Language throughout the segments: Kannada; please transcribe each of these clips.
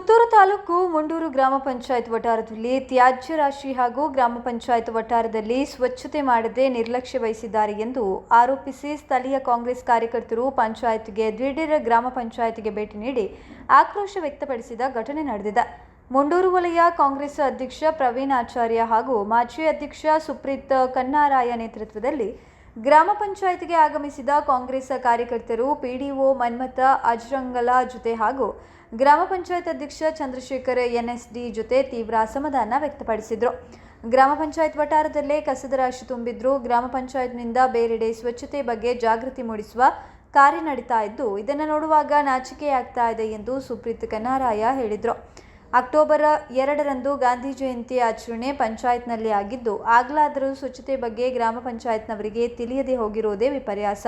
ಪುತ್ತೂರು ತಾಲೂಕು ಮುಂಡೂರು ಗ್ರಾಮ ಪಂಚಾಯತ್ ವಠಾರದಲ್ಲಿ ತ್ಯಾಜ್ಯ ರಾಶಿ ಹಾಗೂ ಗ್ರಾಮ ಪಂಚಾಯತ್ ವಠಾರದಲ್ಲಿ ಸ್ವಚ್ಛತೆ ಮಾಡದೆ ನಿರ್ಲಕ್ಷ್ಯ ವಹಿಸಿದ್ದಾರೆ ಎಂದು ಆರೋಪಿಸಿ ಸ್ಥಳೀಯ ಕಾಂಗ್ರೆಸ್ ಕಾರ್ಯಕರ್ತರು ಪಂಚಾಯತ್ಗೆ ದಿಢೀರ್ ಗ್ರಾಮ ಪಂಚಾಯತ್ಗೆ ಭೇಟಿ ನೀಡಿ ಆಕ್ರೋಶ ವ್ಯಕ್ತಪಡಿಸಿದ ಘಟನೆ ನಡೆದಿದೆ. ಮುಂಡೂರು ವಲಯ ಕಾಂಗ್ರೆಸ್ ಅಧ್ಯಕ್ಷ ಪ್ರವೀಣ್ ಆಚಾರ್ಯ ಹಾಗೂ ಮಾಜಿ ಅಧ್ಯಕ್ಷ ಸುಪ್ರೀತ್ ಕನ್ನಾರಾಯ ನೇತೃತ್ವದಲ್ಲಿ ಗ್ರಾಮ ಪಂಚಾಯತ್ಗೆ ಆಗಮಿಸಿದ ಕಾಂಗ್ರೆಸ್ ಕಾರ್ಯಕರ್ತರು ಪಿಡಿಒ ಮನ್ಮಥ, ಅಜರಂಗಲ ಜೊತೆ ಹಾಗೂ ಗ್ರಾಮ ಪಂಚಾಯತ್ ಅಧ್ಯಕ್ಷ ಚಂದ್ರಶೇಖರ್, ಎನ್ಎಸ್ಡಿ ಜೊತೆ ತೀವ್ರ ಅಸಮಾಧಾನ ವ್ಯಕ್ತಪಡಿಸಿದರು. ಗ್ರಾಮ ಪಂಚಾಯತ್ ವಠಾರದಲ್ಲೇ ಕಸದ ರಾಶಿ ತುಂಬಿದ್ರು. ಗ್ರಾಮ ಪಂಚಾಯತ್ನಿಂದ ಬೇರೆಡೆ ಸ್ವಚ್ಛತೆ ಬಗ್ಗೆ ಜಾಗೃತಿ ಮೂಡಿಸುವ ಕಾರ್ಯ ನಡೀತಾ ಇದ್ದು, ಇದನ್ನು ನೋಡುವಾಗ ನಾಚಿಕೆಯಾಗ್ತಾ ಇದೆ ಎಂದು ಸುಪ್ರೀತ್ ಕನ್ನಾರಾಯ ಹೇಳಿದರು. ಅಕ್ಟೋಬರ್ ಎರಡರಂದು ಗಾಂಧಿ ಜಯಂತಿ ಆಚರಣೆ ಪಂಚಾಯತ್ನಲ್ಲಿ ಆಗಿದ್ದು, ಆಗಲಾದರೂ ಸ್ವಚ್ಛತೆ ಬಗ್ಗೆ ಗ್ರಾಮ ಪಂಚಾಯತ್ನವರಿಗೆ ತಿಳಿಯದೆ ಹೋಗಿರುವುದೇ ವಿಪರ್ಯಾಸ.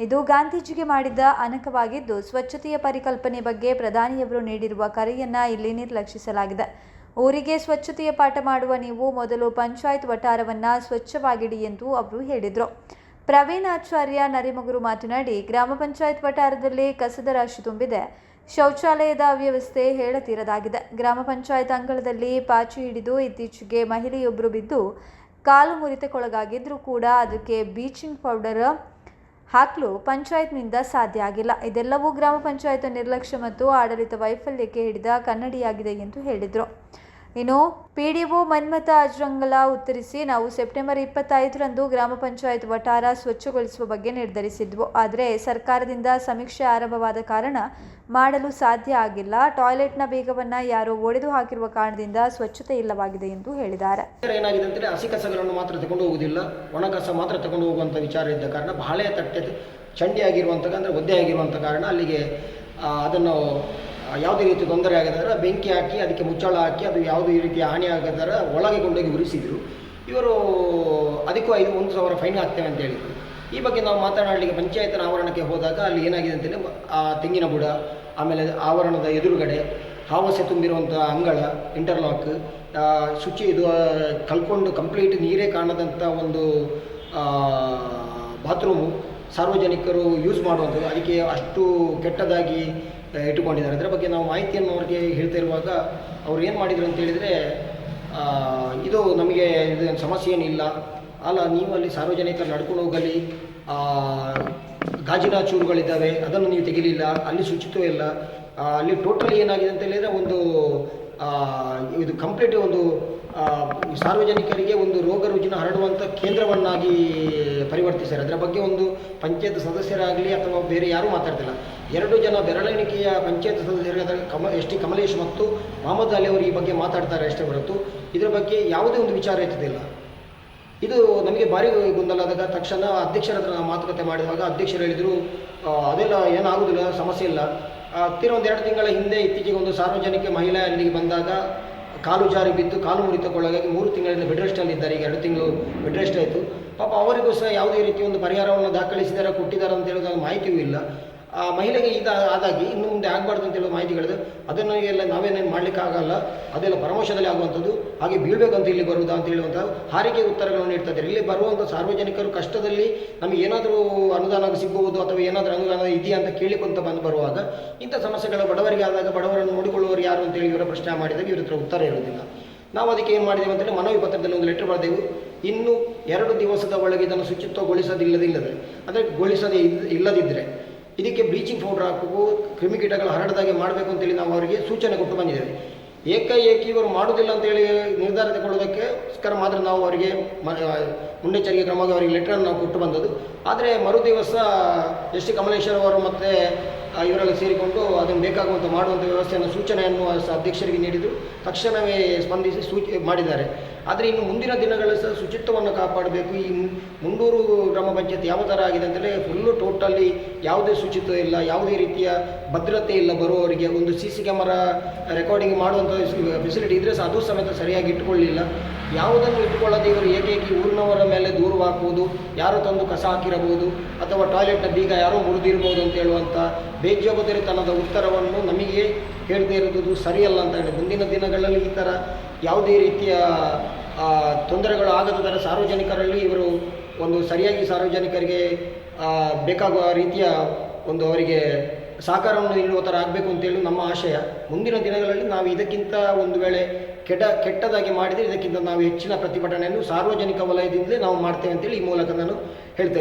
ಇದು ಗಾಂಧೀಜಿಗೆ ಮಾಡಿದ ಅನಕವಾಗಿದ್ದು, ಸ್ವಚ್ಛತೆಯ ಪರಿಕಲ್ಪನೆ ಬಗ್ಗೆ ಪ್ರಧಾನಿಯವರು ನೀಡಿರುವ ಕರೆಯನ್ನ ಇಲ್ಲಿ ನಿರ್ಲಕ್ಷಿಸಲಾಗಿದೆ. ಊರಿಗೆ ಸ್ವಚ್ಛತೆಯ ಪಾಠ ಮಾಡುವ ನೀವು ಮೊದಲು ಪಂಚಾಯತ್ ವಠಾರವನ್ನ ಸ್ವಚ್ಛವಾಗಿಡಿ ಎಂದು ಅವರು ಹೇಳಿದರು. ಪ್ರವೀಣ್ ಆಚಾರ್ಯ ನರಿಮಗುರು ಮಾತನಾಡಿ, ಗ್ರಾಮ ಪಂಚಾಯತ್ ವಠಾರದಲ್ಲಿ ಕಸದ ರಾಶಿ ತುಂಬಿದೆ. ಶೌಚಾಲಯದ ಅವ್ಯವಸ್ಥೆ ಹೇಳತೀರದಾಗಿದೆ. ಗ್ರಾಮ ಪಂಚಾಯತ್ ಅಂಗಳದಲ್ಲಿ ಪಾಚಿ ಹಿಡಿದು ಇತ್ತೀಚೆಗೆ ಮಹಿಳೆಯೊಬ್ಬರು ಬಿದ್ದು ಕಾಲು ಮುರಿತಕ್ಕೊಳಗಾಗಿದ್ರೂ ಕೂಡ ಅದಕ್ಕೆ ಬೀಚಿಂಗ್ ಪೌಡರ್ ಹಾಕಲು ಪಂಚಾಯತ್ನಿಂದ ಸಾಧ್ಯ ಆಗಿಲ್ಲ. ಇದೆಲ್ಲವೂ ಗ್ರಾಮ ಪಂಚಾಯತ್ ನಿರ್ಲಕ್ಷ್ಯ ಮತ್ತು ಆಡಳಿತ ವೈಫಲ್ಯಕ್ಕೆ ಹಿಡಿದ ಕನ್ನಡಿಯಾಗಿದೆ ಎಂದು ಹೇಳಿದರು. ಇನ್ನು ಒ ಮನ್ಮಥ ಅಜ್ರಂಗಲ ಉತ್ತರಿಸಿ, ನಾವು ಸೆಪ್ಟೆಂಬರ್ ಇಪ್ಪತ್ತೈದರಂದು ಗ್ರಾಮ ಪಂಚಾಯತ್ ವಠಾರ ಸ್ವಚ್ಛಗೊಳಿಸುವ ಬಗ್ಗೆ ನಿರ್ಧರಿಸಿದ್ವು. ಆದರೆ ಸರ್ಕಾರದಿಂದ ಸಮೀಕ್ಷೆ ಆರಂಭವಾದ ಕಾರಣ ಮಾಡಲು ಸಾಧ್ಯ ಆಗಿಲ್ಲ. ಟಾಯ್ಲೆಟ್ನ ಬೀಗವನ್ನು ಯಾರೋ ಒಡೆದು ಹಾಕಿರುವ ಕಾರಣದಿಂದ ಸ್ವಚ್ಛತೆ ಇಲ್ಲವಾಗಿದೆ ಎಂದು ಹೇಳಿದ್ದಾರೆ. ಏನಾಗಿದೆ ಅಂತೇಳಿ ಹಸಿ ಕಸಗಳನ್ನು ಮಾತ್ರ ತಗೊಂಡು ಹೋಗುವುದಿಲ್ಲ. ಒಣ ಮಾತ್ರ ತಗೊಂಡು ಹೋಗುವಂಥ ವಿಚಾರ ಇದ್ದ ಕಾರಣ ಬಹಳ ತಟ್ಟೆ ಚಂಡಿ ಆಗಿರುವಂಥ ಅಂದರೆ ಒದ್ದೆ ಆಗಿರುವಂಥ ಕಾರಣ ಅಲ್ಲಿಗೆ ಅದನ್ನು ಯಾವುದೇ ರೀತಿ ತೊಂದರೆ ಆಗದಾರ ಬೆಂಕಿ ಹಾಕಿ, ಅದಕ್ಕೆ ಮುಚ್ಚಳ ಹಾಕಿ, ಅದು ಯಾವುದೇ ರೀತಿಯ ಹಾನಿ ಆಗದಾರ ಒಳಗೆ ಕೊಂಡೋಗಿ ಉರಿಸಿದರು. ಇವರು ಅದಕ್ಕೂ ಐದು, ಒಂದು ಸಾವಿರ ಫೈನ್ ಹಾಕ್ತೇವೆ ಅಂತ ಹೇಳಿದರು. ಈ ಬಗ್ಗೆ ನಾವು ಮಾತನಾಡಲಿಕ್ಕೆ ಪಂಚಾಯತ್ನ ಆವರಣಕ್ಕೆ ಹೋದಾಗ ಅಲ್ಲಿ ಏನಾಗಿದೆ ಅಂತೇಳಿ, ಆ ತೆಂಗಿನ ಬುಡ, ಆಮೇಲೆ ಆವರಣದ ಎದುರುಗಡೆ ಹಾವಸೆ ತುಂಬಿರುವಂಥ ಅಂಗಳ ಇಂಟರ್ಲಾಕ್ ಶುಚಿ ಇದು ಕಲ್ಕೊಂಡು ಕಂಪ್ಲೀಟ್ ನೀರೇ ಕಾಣದಂಥ ಒಂದು ಬಾತ್ರೂಮು ಸಾರ್ವಜನಿಕರು ಯೂಸ್ ಮಾಡುವಂಥದ್ದು, ಅದಕ್ಕೆ ಅಷ್ಟು ಕೆಟ್ಟದಾಗಿ ಇಟ್ಟುಕೊಂಡಿದ್ದಾರೆ. ಅದರ ಬಗ್ಗೆ ನಾವು ಮಾಹಿತಿಯನ್ನು ಅವ್ರಿಗೆ ಹೇಳ್ತಾ ಇರುವಾಗ ಅವ್ರು ಏನು ಮಾಡಿದರು ಅಂತ ಹೇಳಿದರೆ ಇದು ನಮಗೆ ಇದೇನು ಸಮಸ್ಯೆ ಏನಿಲ್ಲ ಅಲ್ಲ, ನೀವು ಅಲ್ಲಿ ಸಾರ್ವಜನಿಕರು ನಡ್ಕೊಂಡು ಹೋಗಲಿ ಗಾಜಿನ ಚೂರುಗಳಿದ್ದಾವೆ, ಅದನ್ನು ನೀವು ತೆಗಿಲಿಲ್ಲ, ಅಲ್ಲಿ ಶುಚಿತ್ವ ಇಲ್ಲ ಅಲ್ಲಿ ಟೋಟಲಿ ಏನಾಗಿದೆ ಅಂತ ಹೇಳಿದರೆ ಒಂದು ಇದು ಕಂಪ್ಲೀಟ್ ಒಂದು ಸಾರ್ವಜನಿಕರಿಗೆ ಒಂದು ರೋಗ ರುಜಿನ ಹರಡುವಂಥ ಕೇಂದ್ರವನ್ನಾಗಿ ಪರಿವರ್ತಿಸಿದ್ದಾರೆ ಅದರ ಬಗ್ಗೆ ಒಂದು ಪಂಚಾಯತ್ ಸದಸ್ಯರಾಗಲಿ ಅಥವಾ ಬೇರೆ ಯಾರೂ ಮಾತಾಡ್ತಿಲ್ಲ. ಎರಡು ಜನ ಬೆರಳೆಣಿಕೆಯ ಪಂಚಾಯತ್ ಸದಸ್ಯರಾದ ಕಮ ಎಸ್ ಟಿ ಕಮಲೇಶ್ ಮತ್ತು ಮೊಹಮ್ಮದ್ ಅಲಿ ಅವರು ಈ ಬಗ್ಗೆ ಮಾತಾಡ್ತಾರೆ ಅಷ್ಟೇ ಹೊರತು. ಇದರ ಬಗ್ಗೆ ಯಾವುದೇ ಒಂದು ವಿಚಾರ ಎತ್ತುತ್ತಿಲ್ಲ ಇದು ನಮಗೆ ಭಾರಿ ಗೊಂದಲ ಆದಾಗ ತಕ್ಷಣ ಅಧ್ಯಕ್ಷರ ಹತ್ರ ನಾವು ಮಾತುಕತೆ ಮಾಡಿದಾಗ ಅಧ್ಯಕ್ಷರು ಹೇಳಿದರು "ಆ, ಅದೆಲ್ಲ ಏನಾಗುವುದಿಲ್ಲ ಸಮಸ್ಯೆ ಇಲ್ಲ. ಹತ್ತಿರ ತೀರ ಒಂದು ಎರಡು ತಿಂಗಳ ಹಿಂದೆ ಇತ್ತೀಚೆಗೆ ಒಂದು ಸಾರ್ವಜನಿಕ ಮಹಿಳೆ ಅಲ್ಲಿಗೆ ಬಂದಾಗ ಕಾಲು ಜಾರಿ ಬಿದ್ದು ಕಾಲು ಮುರಿತಕ್ಕೊಳಗಾಗಿ ಮೂರು ತಿಂಗಳಿಂದ ಬೆಡ್ ರೆಸ್ಟಲ್ಲಿ ಇದ್ದಾರೆ. ಈಗ ಎರಡು ತಿಂಗಳು ಬೆಡ್ ರೆಸ್ಟ್ ಆಯಿತು. ಪಾಪ ಅವರಿಗೂ ಸಹ ಯಾವುದೇ ರೀತಿ ಒಂದು ಪರಿಹಾರವನ್ನು ದಾಖಲಿಸಿದಾರೆ ಕೊಟ್ಟಿದ್ದಾರೆ ಅಂತ ಹೇಳಿದಾಗ ಮಾಹಿತಿಯೂ ಇಲ್ಲ. ಆ ಮಹಿಳೆಗೆ ಇದು ಆದಾಗಿ ಇನ್ನು ಮುಂದೆ ಆಗಬಾರ್ದು ಅಂತ ಹೇಳೋ ಮಾಹಿತಿಗಳಿದೆ. ಅದನ್ನು ಎಲ್ಲ ನಾವೇನೇನು ಮಾಡಲಿಕ್ಕಾಗಲ್ಲ ಅದೆಲ್ಲ ಪರಮೋಷದಲ್ಲಿ ಆಗುವಂಥದ್ದು. ಹಾಗೆ ಬೀಳ್ಬೇಕಂತ ಇಲ್ಲಿ ಬರುವುದಾ ಅಂತ ಹೇಳುವಂಥ ಹಾರಿಗೆ ಉತ್ತರಗಳನ್ನು ನೀಡ್ತಾ ಇದ್ದಾರೆ. ಇಲ್ಲಿ ಬರುವಂಥ ಸಾರ್ವಜನಿಕರು ಕಷ್ಟದಲ್ಲಿ ನಮಗೆ ಏನಾದರೂ ಅನುದಾನ ಸಿಗಬಹುದು ಅಥವಾ ಏನಾದರೂ ಅನುದಾನ ಇದೆಯಾ ಅಂತ ಕೇಳಿಕೊಂತ ಬಂದು ಬರುವಾಗ ಇಂಥ ಸಮಸ್ಯೆಗಳು ಬಡವರಿಗೆ ಆದಾಗ ಬಡವರನ್ನು ನೋಡಿಕೊಳ್ಳುವವರು ಯಾರು ಅಂತೇಳಿ ಇವರ ಪ್ರಶ್ನೆ ಮಾಡಿದಾಗ ಇವರ ಹತ್ರ ಉತ್ತರ ಇರುವುದಿಲ್ಲ. ನಾವು ಅದಕ್ಕೆ ಏನು ಮಾಡಿದ್ದೇವೆ ಅಂತೇಳಿ ಮನವಿ ಪತ್ರದಲ್ಲಿ ಒಂದು ಲೆಟರ್ ಬರೆದೆವು. ಇನ್ನು ಎರಡು ದಿವಸದ ಒಳಗೆ ಇದನ್ನು ಶುಚಿತ್ವಗೊಳಿಸದಿಲ್ಲದಿಲ್ಲದೆ, ಅಂದರೆ ಗೊಳಿಸದೇ ಇಲ್ಲದಿದ್ದರೆ ಇದಕ್ಕೆ ಬ್ಲೀಚಿಂಗ್ ಪೌಡರ್ ಹಾಕಬೇಕು ಕ್ರಿಮಿಕೀಟಗಳು ಹರಡದಾಗೆ ಮಾಡಬೇಕು ಅಂತೇಳಿ ನಾವು ಅವರಿಗೆ ಸೂಚನೆ ಕೊಟ್ಟು ಬಂದಿದ್ದೇವೆ. ಏಕಾಏಕಿ ಇವರು ಮಾಡುವುದಿಲ್ಲ ಅಂತೇಳಿ ನಿರ್ಧಾರ ತಗೊಳ್ಳೋದಕ್ಕೋಸ್ಕರ ಮಾತ್ರ ನಾವು ಅವರಿಗೆ ಮುನ್ನೆಚ್ಚರಿಕೆ ಕ್ರಮವಾಗಿ ಅವರಿಗೆ ಲೆಟ್ರನ್ನು ನಾವು ಕೊಟ್ಟು ಬಂದದ್ದು. ಆದರೆ ಮರು ದಿವಸ ಎಸ್ ಟಿ ಕಮಲೇಶ್ವರ್ ಅವರು ಮತ್ತು ಇವರೆಲ್ಲ ಸೇರಿಕೊಂಡು ಅದನ್ನು ಬೇಕಾಗುವಂಥ ಮಾಡುವಂಥ ವ್ಯವಸ್ಥೆಯನ್ನು ಸೂಚನೆಯನ್ನು ಅಧ್ಯಕ್ಷರಿಗೆ ನೀಡಿದರು. ತಕ್ಷಣವೇ ಸ್ಪಂದಿಸಿ ಸೂಚಿ ಮಾಡಿದ್ದಾರೆ. ಆದರೆ ಇನ್ನು ಮುಂದಿನ ದಿನಗಳಲ್ಲಿ ಸಹ ಶುಚಿತ್ವವನ್ನು ಕಾಪಾಡಬೇಕು. ಈ ಮುಂಡೂರು ಗ್ರಾಮ ಪಂಚಾಯತ್ ಯಾವ ಥರ ಆಗಿದೆ ಅಂದರೆ ಫುಲ್ಲು ಟೋಟಲಿ ಯಾವುದೇ ಶುಚಿತ್ವ ಇಲ್ಲ, ಯಾವುದೇ ರೀತಿಯ ಭದ್ರತೆ ಇಲ್ಲ ಬರುವವರಿಗೆ. ಒಂದು ಸಿ ಸಿ ಕ್ಯಾಮರಾ ರೆಕಾರ್ಡಿಂಗ್ ಮಾಡುವಂಥ ಫೆಸಿಲಿಟಿ ಇದ್ದರೆ ಸಹ ಅದು ಸಮೇತ ಸರಿಯಾಗಿ ಇಟ್ಟುಕೊಳ್ಳಿಲ್ಲ. ಯಾವುದನ್ನು ಇಟ್ಟುಕೊಳ್ಳದೆ ಇವರು ಏಕೈಕಿ ಊರಿನವರ ಮೇಲೆ ದೂರು ಹಾಕುವುದು, ಯಾರೋ ತಂದು ಕಸ ಹಾಕಿರಬಹುದು, ಅಥವಾ ಟಾಯ್ಲೆಟ್ನ ಬೀಗ ಯಾರೋ ಮುರಿದಿರ್ಬೋದು ಅಂತ ಹೇಳುವಂಥ ಬೇಜವಾಬ್ದಾರಿತನದ ಉತ್ತರವನ್ನು ನಮಗೆ ಹೇಳದೇ ಇರೋದು ಸರಿಯಲ್ಲ ಅಂತ ಹೇಳಿ. ಮುಂದಿನ ದಿನಗಳಲ್ಲಿ ಈ ಥರ ಯಾವುದೇ ರೀತಿಯ ತೊಂದರೆಗಳು ಆಗದ ಥರ ಸಾರ್ವಜನಿಕರಲ್ಲಿ ಇವರು ಒಂದು ಸರಿಯಾಗಿ ಸಾರ್ವಜನಿಕರಿಗೆ ಬೇಕಾಗುವ ರೀತಿಯ ಒಂದು ಅವರಿಗೆ ಸಹಕಾರವನ್ನು ನೀಡುವ ಥರ ಆಗಬೇಕು ಅಂತೇಳಿ ನಮ್ಮ ಆಶಯ. ಮುಂದಿನ ದಿನಗಳಲ್ಲಿ ನಾವು ಇದಕ್ಕಿಂತ ಒಂದು ವೇಳೆ ಕೆಟ್ಟ, ಕೆಟ್ಟದಾಗಿ ಮಾಡಿದರೆ ಇದಕ್ಕಿಂತ ನಾವು ಹೆಚ್ಚಿನ ಪ್ರತಿಭಟನೆಯನ್ನು ಸಾರ್ವಜನಿಕ ವಲಯದಿಂದಲೇ ನಾವು ಮಾಡ್ತೇವೆ ಅಂತೇಳಿ ಈ ಮೂಲಕ ನಾನು ಹೇಳ್ತಾ